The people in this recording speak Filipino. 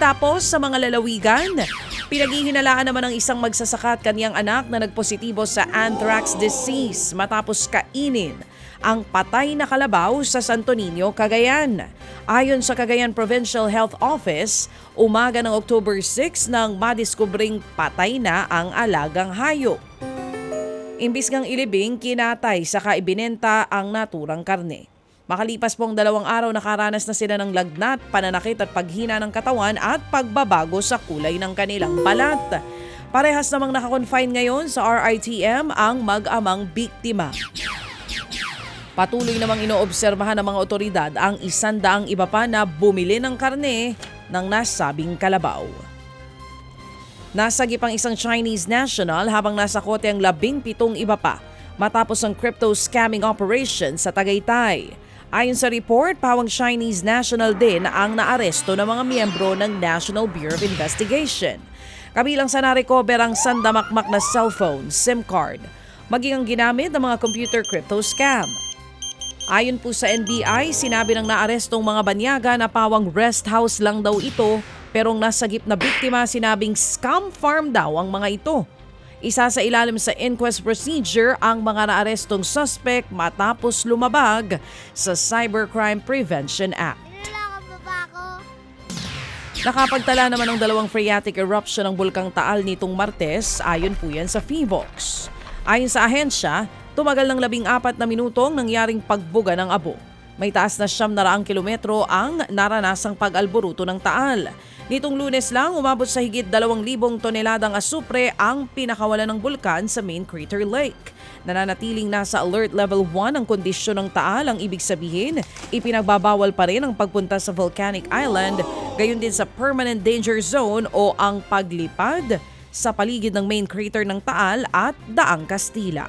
Tapos sa mga lalawigan, pinaghihinalaan naman ng isang magsasaka at kaniyang anak na nagpositibo sa anthrax disease matapos kainin ang patay na kalabaw sa Santo Niño, Cagayan. Ayon sa Cagayan Provincial Health Office, umaga ng October 6 nang madiskubring patay na ang alagang hayop. Imbis ngang ilibing, kinatay saka ibinenta ang naturang karne. Makalipas pong dalawang araw nakaranas na sila ng lagnat, pananakit at paghina ng katawan at pagbabago sa kulay ng kanilang balat. Parehas namang nakakonfine ngayon sa RITM ang mag-amang biktima. Patuloy namang inoobserbahan ng mga otoridad ang isandaang iba pa na bumili ng karne ng nasabing kalabaw. Nasagip ang isang Chinese national habang nasa kote ang labing pitong iba pa matapos ang crypto scamming operation sa Tagaytay. Ayon sa report, pawang Chinese national din ang naaresto ng mga miyembro ng National Bureau of Investigation. Kabilang sa narecover ang sandamakmak na cellphone, SIM card, maging ang ginamit ng mga computer crypto scam. Ayon po sa NBI, sinabi ng naarestong mga banyaga na pawang rest house lang daw ito pero ang nasagip na biktima sinabing scam farm daw ang mga ito. Isa sa ilalim sa inquest procedure ang mga naarestong suspect matapos lumabag sa Cybercrime Prevention Act. Nakapagtala naman ng dalawang phreatic eruption ng Bulkang Taal nitong Martes ayon po yan sa FIVOX. Ayon sa ahensya, tumagal ng labing apat na minutong nangyaring pagbuga ng abo. May taas na siyam na raang kilometro ang naranasang pag-alboruto ng Taal. Nitong lunes lang, umabot sa higit 2,000 toneladang asupre ang pinakawalan ng bulkan sa Main Crater Lake. Nananatiling nasa alert level 1 ang kondisyon ng Taal ang ibig sabihin, ipinagbabawal pa rin ang pagpunta sa volcanic island, gayon din sa permanent danger zone o ang paglipad sa paligid ng main crater ng Taal at Daang Kastila.